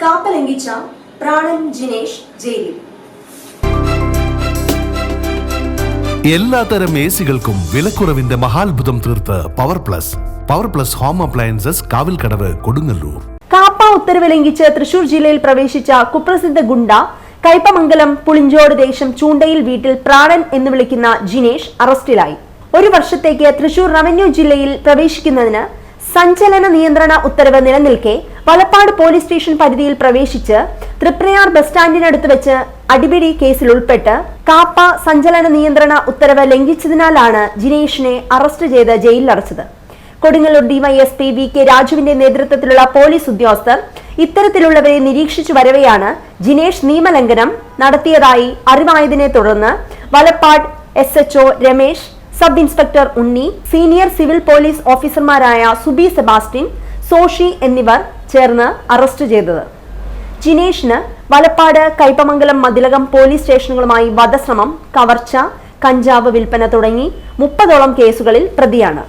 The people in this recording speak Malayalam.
കാപ്പ ലംഘിച്ച പ്രാണൻ ജിനേഷ് ജയിലിൽ. എല്ലാത്തരം എ സികൾക്കും വിലക്കുറവിന്റെ മഹാത്ഭുതം തീർത്ത് power plus power plus home appliances Kavilkadavu Kodungallur. KAAPA ഉത്തരവ് ലംഘിച്ച് തൃശൂർ ജില്ലയിൽ പ്രവേശിച്ച കുപ്രസിദ്ധ ഗുണ്ട കൈപ്പമംഗലം പുളിഞ്ചോട് ദേശം ചൂണ്ടയിൽ വീട്ടിൽ പ്രാണൻ എന്ന് വിളിക്കുന്ന ജിനേഷ് അറസ്റ്റിലായി. ഒരു വർഷത്തേക്ക് തൃശൂർ റവന്യൂ ജില്ലയിൽ പ്രവേശിക്കുന്നതിന് സഞ്ചലന നിയന്ത്രണ ഉത്തരവ് നിലനിൽക്കെ വലപ്പാട് പോലീസ് സ്റ്റേഷൻ പരിധിയിൽ പ്രവേശിച്ച് തൃപ്രയാർ ബസ് സ്റ്റാൻഡിനടുത്ത് വെച്ച് അടിപിടി കേസിൽ ഉൾപ്പെട്ട് കാപ്പ സഞ്ചലന നിയന്ത്രണ ഉത്തരവ് ലംഘിച്ചതിനാലാണ് ജിനേഷിനെ അറസ്റ്റ് ചെയ്ത് ജയിലിലടച്ചത്. കൊടുങ്ങല്ലൂർ ഡിവൈഎസ്പി വി കെ രാജുവിന്റെ നേതൃത്വത്തിലുള്ള പോലീസ് ഉദ്യോഗസ്ഥർ ഇത്തരത്തിലുള്ളവരെ നിരീക്ഷിച്ചു വരവെയാണ് ജിനേഷ് നിയമലംഘനം നടത്തിയതായി അറിവായതിനെ തുടർന്ന് Valappad S HO Ramesh sub inspector Unni senior civil police ഓഫീസർമാരായ സുബി സെബാസ്റ്റ്യൻ സോഷി എന്നിവർ ചേർന്ന് അറസ്റ്റ് ചെയ്തത്. ജിനേഷിന് വലപ്പാട് കൈപ്പമംഗലം മതിലകം പോലീസ് സ്റ്റേഷനുകളുമായി വധശ്രമം കവർച്ച കഞ്ചാവ് വിൽപ്പന തുടങ്ങി മുപ്പതോളം കേസുകളിൽ പ്രതിയാണ്.